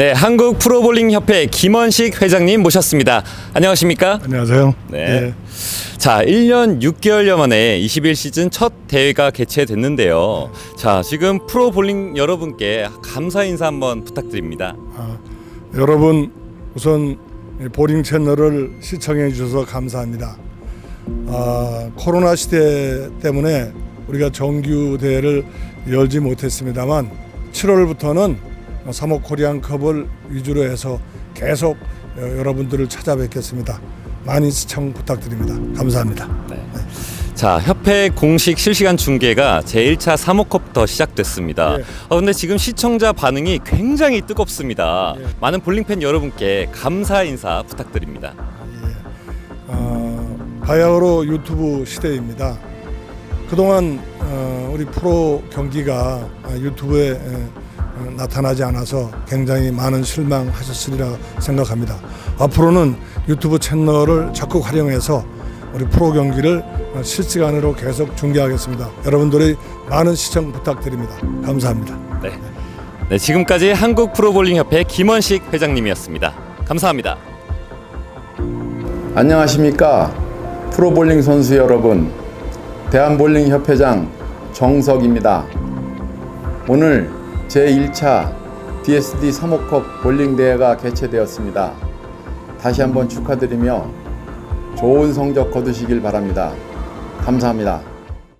네, 한국 프로볼링 협회 김원식 회장님 모셨습니다. 안녕하십니까? 안녕하세요. 네. 예, 자, 1년 6개월여 만에 21시즌 첫 대회가 개최됐는데요. 자, 지금 프로볼링 여러분께 감사 인사 한번 부탁드립니다. 아, 여러분 우선 이 보링 채널을 시청해 주셔서 감사합니다. 아, 코로나 시대 때문에 우리가 정규 대회를 열지 못했습니다만 7월부터는 3호 코리안 컵을 위주로 해서 계속 어, 여러분들을 찾아뵙겠습니다. 많이 시청 부탁드립니다. 감사합니다. 자, 협회 공식 실시간 중계가 제1차 3호컵부터 시작됐습니다. 예. 어, 근데 지금 시청자 반응이 굉장히 뜨겁습니다. 예. 많은 볼링팬 여러분께 감사 인사 부탁드립니다. 어, 바야흐로 유튜브 시대입니다. 그동안 어, 우리 프로 경기가 아, 유튜브에 에, 어, 나타나지 않아서 굉장히 많은 실망하셨으리라 생각합니다. 앞으로는 유튜브 채널을 적극 활용해서 우리 프로 경기를 어, 실시간으로 계속 중계하겠습니다. 여러분들의 많은 시청 부탁드립니다. 감사합니다. 네. 네, 지금까지 한국 프로볼링 협회 김원식 회장님이었습니다. 감사합니다. 안녕하십니까 프로볼링 선수 여러분 대한볼링 협회장 정석입니다 오늘 제1차 DSD 3호컵 볼링 대회가 개최되었습니다. 다시 한번 축하드리며 좋은 성적 거두시길 바랍니다. 감사합니다